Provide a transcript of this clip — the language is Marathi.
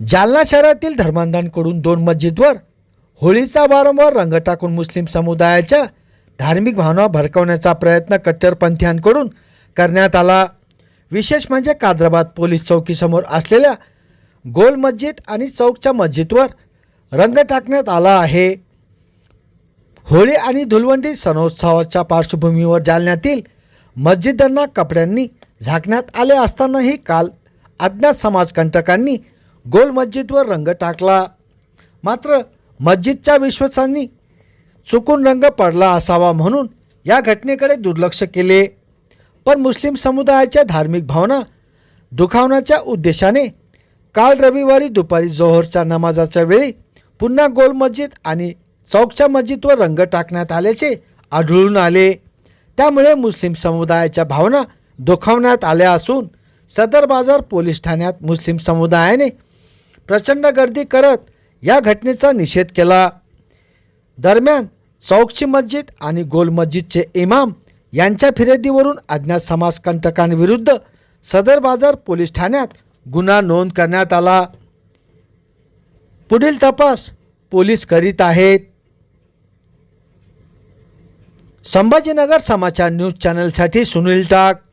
जालना शहरातील धर्मांधांकडून दोन मस्जिदवर होळीचा वारंवार रंग टाकून मुस्लिम समुदायाच्या धार्मिक भावना भडकवण्याचा प्रयत्न कट्टरपंथीयांकडून करण्यात आला. विशेष म्हणजे कादराबाद पोलीस चौकीसमोर असलेल्या गोल मस्जिद आणि चौकच्या मस्जिदवर रंग टाकण्यात आला आहे. होळी आणि धुलवंडी सणोत्सवाच्या पार्श्वभूमीवर जालन्यातील मस्जिदांना कपड्यांनी झाकण्यात आले असतानाही काल अज्ञात समाजकंटकांनी गोल मस्जिदवर रंग टाकला. मात्र मस्जिदच्या विश्वासांनी चुकून रंग पडला असावा म्हणून या घटनेकडे दुर्लक्ष केले. पण मुस्लिम समुदायाच्या धार्मिक भावना दुखावण्याच्या उद्देशाने काल रविवारी दुपारी जोहरच्या नमाजाच्या वेळी पुन्हा गोल मस्जिद आणि चौकच्या मस्जिदवर रंग टाकण्यात आल्याचे आढळून आले. त्यामुळे मुस्लिम समुदायाच्या भावना दुखावण्यात आल्या असून सदर बाजार पोलीस ठाण्यात मुस्लिम समुदायाने प्रचंड गर्दी करत या घटनेचा निषेध केला. दरम्यान चौकशी मस्जिद आणि गोल मस्जिदचे इमाम यांच्या फिर्यादीवरून अज्ञात समाजकंटकांविरुद्ध सदर बाजार पोलीस ठाण्यात गुन्हा नोंद करण्यात आला. पुढील तपास पोलीस करीत आहेत. संभाजीनगर समाचार न्यूज चॅनलसाठी सुनील टाक.